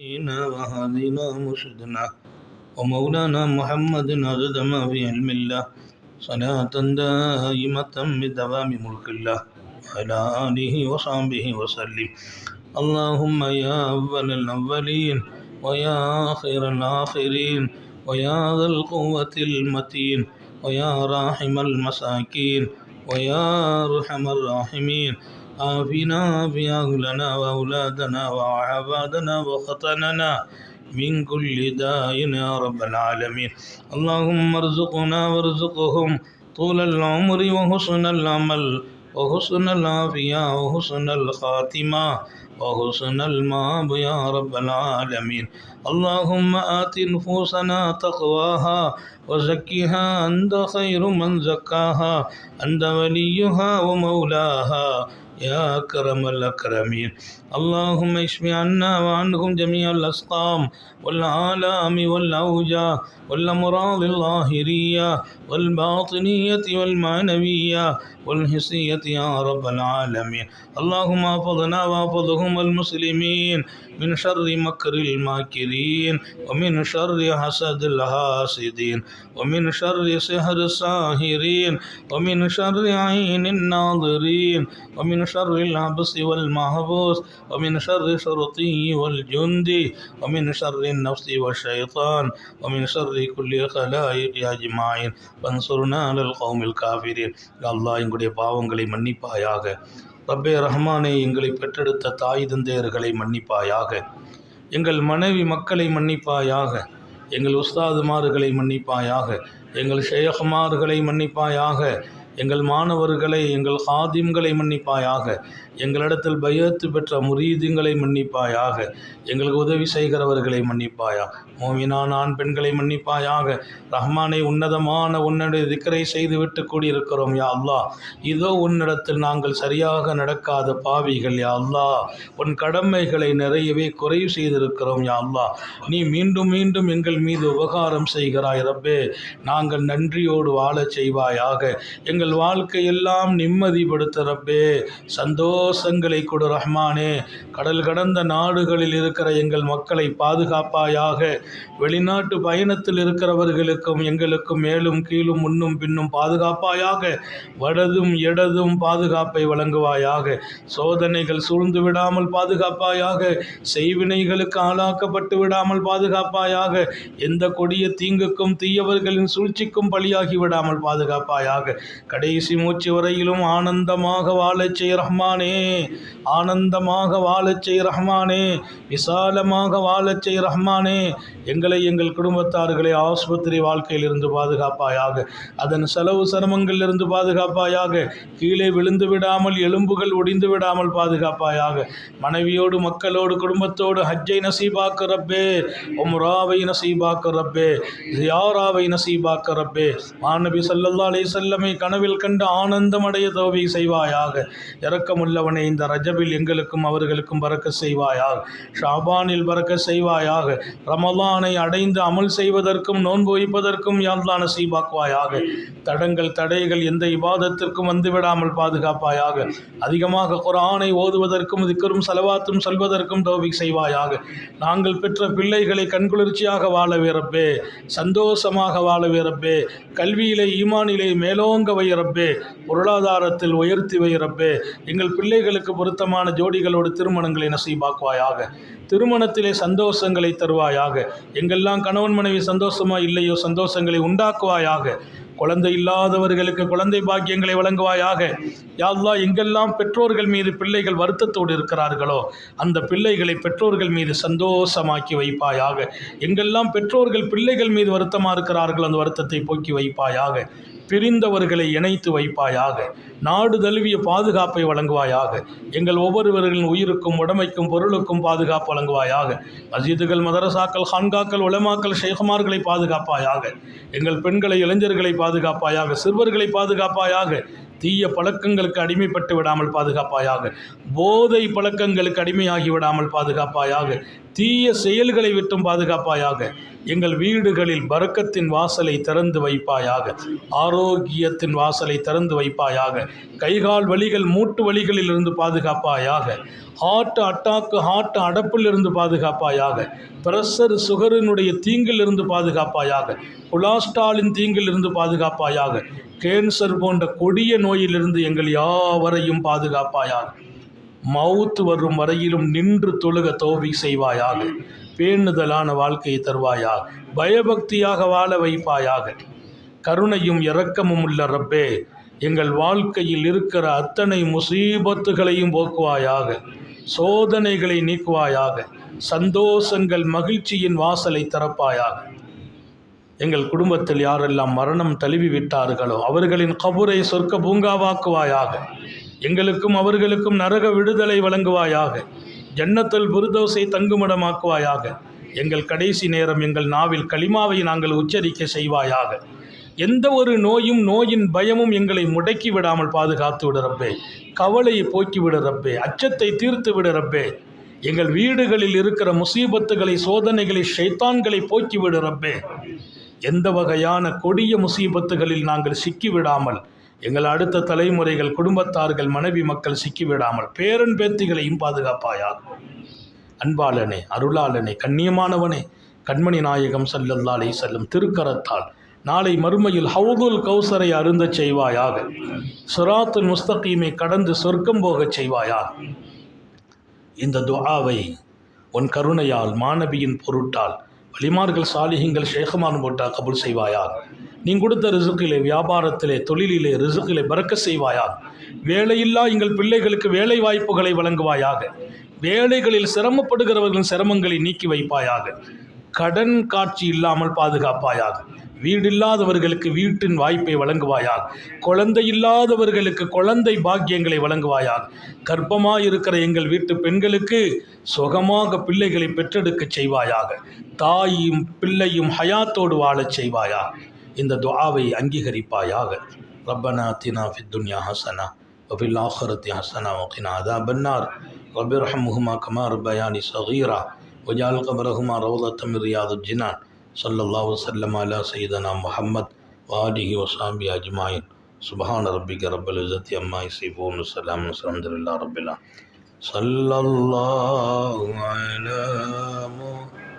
هدينا وهدينا مرشدنا ومولانا محمد عدد ما في علم الله صلاة دائمة بدوام ملك الله وعلى آله وصحبه وسلم اللهم يا أول الأولين ويا آخر الآخرين ويا ذا القوة المتين ويا راحم المساكين ويا أرحم الراحمين آفنا في أهلنا وأولادنا وعبادنا وخطننا من كل داء يا رب العالمين. اللهم ارزقنا وارزقهم طول العمر وحسن العمل وحسن العافية وحسن الخاتمة وحسن المآب يا رب العالمين. اللهم آت نفوسنا تقواها وزكها أنت خير من زكاها. أنت وليها ومولاها. يا أكرم الأكرمين. اللهم اشف عنا وعنهم جميع الأسقام والآلام والأوجاع والأمراض الظاهرية والباطنية والمعنوية والحسية يا رب العالمين. اللهم أحفظنا وأحفظهم المسلمين من شر مكر الماكرين ومن شر حسد الحاسدين ومن شر سحر الساهرين ومن شر عين الناظرين ومن شر العبس والمحبوس ومن شر شرطي والجندي ومن شر النفس والشيطان ومن شر كل خلائق أجمعين فانصرنا على القوم الكافرين يا الله எங்களுடைய பாவங்களை மன்னிப்பாயாக ரப்பே ரஹ்மானே எங்களை பெற்றெடுத்த தாய் தந்தையர்களை மன்னிப்பாயாக எங்கள் மனைவி மக்களை மன்னிப்பாயாக எங்கள் உஸ்தாதுமார்களை மன்னிப்பாயாக எங்கள் ஷேயகுமார்களை மன்னிப்பாயாக எங்கள் மாணவர்களை எங்கள் ஹாதிம்களை மன்னிப்பாயாக. எங்களிடத்தில் பயத்து பெற்ற முரீதுங்களை மன்னிப்பாயாக. எங்களுக்கு உதவி செய்கிறவர்களை மன்னிப்பாயாக. மோமினான் ஆண் பெண்களை மன்னிப்பாயாக. ரஹ்மானை உன்னதமான உன்னுடைய திக்கரை செய்துவிட்டு கூடியிருக்கிறோம் யா அல்லா இதோ உன்னிடத்தில் நாங்கள் சரியாக நடக்காத பாவிகள் யா அல்லா உன் கடமைகளை நிறையவே குறைவு செய்திருக்கிறோம் யா அல்லா நீ மீண்டும் மீண்டும் எங்கள் மீது உபகாரம் செய்கிறாய் ரப்பே. நாங்கள் நன்றியோடு வாழச் செய்வாயாக. எங்கள் வாழ்க்கையெல்லாம் நிம்மதிப்படுத்த ரப்பே. சந்தோஷங்களை கொடு ரஹ்மானே. கடல் கடந்த நாடுகளில் இருக்கிற எங்கள் மக்களை பாதுகாப்பாயாக. வெளிநாட்டு பயணத்தில் இருக்கிறவர்களுக்கும் எங்களுக்கும் மேலும் கீழும் முன்னும் பின்னும் பாதுகாப்பாயாக. வடதும் இடதும் பாதுகாப்பை வழங்குவாயாக. சோதனைகள் சூழ்ந்து விடாமல் பாதுகாப்பாயாக. செய்வினைகளுக்கு ஆளாக்கப்பட்டு விடாமல் பாதுகாப்பாயாக. எந்த கொடிய தீங்குக்கும் தீயவர்களின் சூழ்ச்சிக்கும் பலியாகி விடாமல் பாதுகாப்பாயாக. கடைசி மூச்சு வரையிலும் ஆனந்தமாக வாழச் செய் ரஹ்மானே. ஆனந்தமாக வாழச் செய் ரஹ்மானே. விசாலமாக வாழச் செய் ரஹ்மானே. எங்களை எங்கள் குடும்பத்தார்களை ஆஸ்பத்திரி வாழ்க்கையிலிருந்து பாதுகாப்பாயாக அதன் செலவு சிரமங்களிலிருந்து பாதுகாப்பாயாக கீழே விழுந்து விடாமல் எலும்புகள் ஒடிந்து விடாமல் பாதுகாப்பாயாக மனைவியோடு மக்களோடு குடும்பத்தோடு ஹஜ்ஜை நசீபாக்க ரப்பே. உம்ராவை நசீபாக்க ரப்பே. ஜியாராவை நசீபாக்க ரப்பே. மாநபி சல்லல்லா அலை செல்லமை கனவில் கண்டு ஆனந்தமடைய தோவி செய்வாயாக. இரக்கமுள்ளவனை இந்த ரஜபில் எங்களுக்கும் அவர்களுக்கும் பறக்க செய்வாயாக. ஷாபானில் பறக்க செய்வாயாக. ரமலானை அடைந்து அமல் செய்வதற்கும் நோன்பு வைப்பதற்கும் யாழ்லான நசீபாக்குவாயாக. தடங்கள் தடைகள் எந்த இபாதத்திற்கும் வந்துவிடாமல் பாதுகாப்பாயாக. அதிகமாக குரானை ஓதுவதற்கும் திக்கரும் செலவாத்தும் சொல்வதற்கும் தோவி செய்வாயாக. நாங்கள் பெற்ற பிள்ளைகளை கண்குளிர்ச்சியாக வாழ வீரப்பே சந்தோஷமாக வாழ வீரப்பே கல்வியிலே ஈமானிலே மேலோங்க வைரப்பே பொருளாதாரத்தில் உயர்த்தி வைரப்பே எங்கள் பிள்ளைகளுக்கு பொருத்தமான ஜோடிகளோடு திருமணங்களை நசீபாக்குவாயாக. திருமணத்திலே சந்தோஷங்களை தருவாயாக. எங்கெல்லாம் கணவன் மனைவி சந்தோஷமா இல்லையோ சந்தோஷங்களை உண்டாக்குவாயாக. குழந்தை இல்லாதவர்களுக்கு குழந்தை பாக்கியங்களை வழங்குவாயாக. யாழ்லா எங்கெல்லாம் பெற்றோர்கள் மீது பிள்ளைகள் வருத்தத்தோடு இருக்கிறார்களோ அந்த பிள்ளைகளை பெற்றோர்கள் மீது சந்தோஷமாக்கி வைப்பாயாக. எங்கெல்லாம் பெற்றோர்கள் பிள்ளைகள் மீது வருத்தமாக இருக்கிறார்கள் அந்த வருத்தத்தை போக்கி வைப்பாயாக. பிரிந்தவர்களை இணைத்து வைப்பாயாக. நாடு தழுவிய பாதுகாப்பை வழங்குவாயாக. எங்கள் ஒவ்வொருவர்களின் உயிருக்கும் உடமைக்கும் பொருளுக்கும் பாதுகாப்பு வழங்குவாயாக. மசீதுகள் மதரசாக்கள் ஹான்காக்கள் உலமாக்கள் ஷேகுமார்களை பாதுகாப்பாயாக. எங்கள் பெண்களை இளைஞர்களை பாதுகாப்பாயாக. சிறுவர்களை பாதுகாப்பாயாக. தீய பழக்கங்களுக்கு அடிமைப்பட்டு விடாமல் பாதுகாப்பாயாக. போதை பழக்கங்களுக்கு அடிமையாகி விடாமல் பாதுகாப்பாயாக தீய செயல்களை விட்டும் பாதுகாப்பாயாக எங்கள் வீடுகளில் பறக்கத்தின் வாசலை திறந்து வைப்பாயாக ஆரோக்கியத்தின் வாசலை திறந்து வைப்பாயாக கைகால் வலிகள் மூட்டு வலிகளில் இருந்து பாதுகாப்பாயாக ஹார்ட் அட்டாக்கு ஹார்ட் அடப்பில் இருந்து பாதுகாப்பாயாக பிரஷர் சுகரினுடைய தீங்கில் இருந்து பாதுகாப்பாயாக கொலாஸ்ட்ராலின் தீங்கில் இருந்து பாதுகாப்பாயாக கேன்சர் போன்ற கொடிய நோயிலிருந்து எங்கள் யாவரையும் பாதுகாப்பாயாக. மவுத்து வரும் வரையிலும் நின்று தொழுக தோவி செய்வாயாக பேணுதலான வாழ்க்கையை தருவாயாக பயபக்தியாக வாழ வைப்பாயாக. கருணையும் இரக்கமும் உள்ள ரப்பே எங்கள் வாழ்க்கையில் இருக்கிற அத்தனை முசீபத்துகளையும் போக்குவாயாக சோதனைகளை நீக்குவாயாக சந்தோஷங்கள் மகிழ்ச்சியின் வாசலை திறப்பாயாக. எங்கள் குடும்பத்தில் யாரெல்லாம் மரணம் தழுவி விட்டார்களோ அவர்களின் கபுரை சொர்க்க பூங்காவாக்குவாயாக. எங்களுக்கும் அவர்களுக்கும் நரக விடுதலை வழங்குவாயாக. ஜன்னத்துல் புருதோசை தங்குமிடமாக்குவாயாக. எங்கள் கடைசி நேரம் எங்கள் நாவில் களிமாவை நாங்கள் உச்சரிக்க செய்வாயாக. எந்த ஒரு நோயும் நோயின் பயமும் எங்களை முடக்கி விடாமல் பாதுகாத்து விடுறப்பே கவலையை போக்கி விடுறப்பே அச்சத்தை தீர்த்து விடுறப்பே எங்கள் வீடுகளில் இருக்கிற முசீபத்துகளை சோதனைகளை ஷைத்தான்களை போக்கி விடுறப்பே எந்த வகையான கொடிய முசீபத்துகளில் நாங்கள் சிக்கிவிடாமல் எங்கள் அடுத்த தலைமுறைகள் குடும்பத்தார்கள் மனைவி மக்கள் சிக்கிவிடாமல் பேரன் பேத்திகளையும் பாதுகாப்பாயாக. அன்பாளனே அருளாளனே கண்ணியமானவனே கண்மணி நாயகம் செல்லல்லாலே செல்லும் திருக்கரத்தால் நாளை மறுமையில் ஹவுதுல் கௌசரை அருந்தச் செய்வாயாக. சுராத்துல் முஸ்தகீமை கடந்து சொர்க்கம் போகச் செய்வாயாக. இந்த துஆவை உன் கருணையால் மாணவியின் பொருட்டால் வலிமார்கள் சாலிகங்கள் ஷேகமான் போட்டா கபுல் செய்வாயாக. நீ கொடுத்த ரிசுக்கிலே வியாபாரத்திலே தொழிலிலே ரிசுக்கிலே பறக்க செய்வாயாக. வேலையில்லா எங்கள் பிள்ளைகளுக்கு வேலை வாய்ப்புகளை வழங்குவாயாக. வேலைகளில் சிரமப்படுகிறவர்களின் சிரமங்களை நீக்கி வைப்பாயாக. கடன் காட்சி இல்லாமல் பாதுகாப்பாயாக. வீடில்லாதவர்களுக்கு வீட்டின் வாய்ப்பை வழங்குவாயாக. குழந்தை இல்லாதவர்களுக்கு குழந்தை பாக்கியங்களை வழங்குவாயாக. கர்ப்பமாக இருக்கிற எங்கள் வீட்டு பெண்களுக்கு சுகமாக பிள்ளைகளை பெற்றெடுக்கச் செய்வாயாக. தாயும் பிள்ளையும் ஹயாத்தோடு வாழச் செய்வாயாக. இந்த துஆவை அங்கீகரிப்பாயாக ரப்பனா தினா ஃபித் துன்யா ஹசனா وفي الآخرة حسنة وقنا عذاب النار رب ارحمهما كما ربياني صغيرا وجعل قبرهما روضة من رياض الجنان صلى الله وسلم على سيدنا محمد وآله وصحبه أجمعين سبحان ربك رب العزة عما يصفون وسلام الحمد لله رب العالمين صلى الله على محمد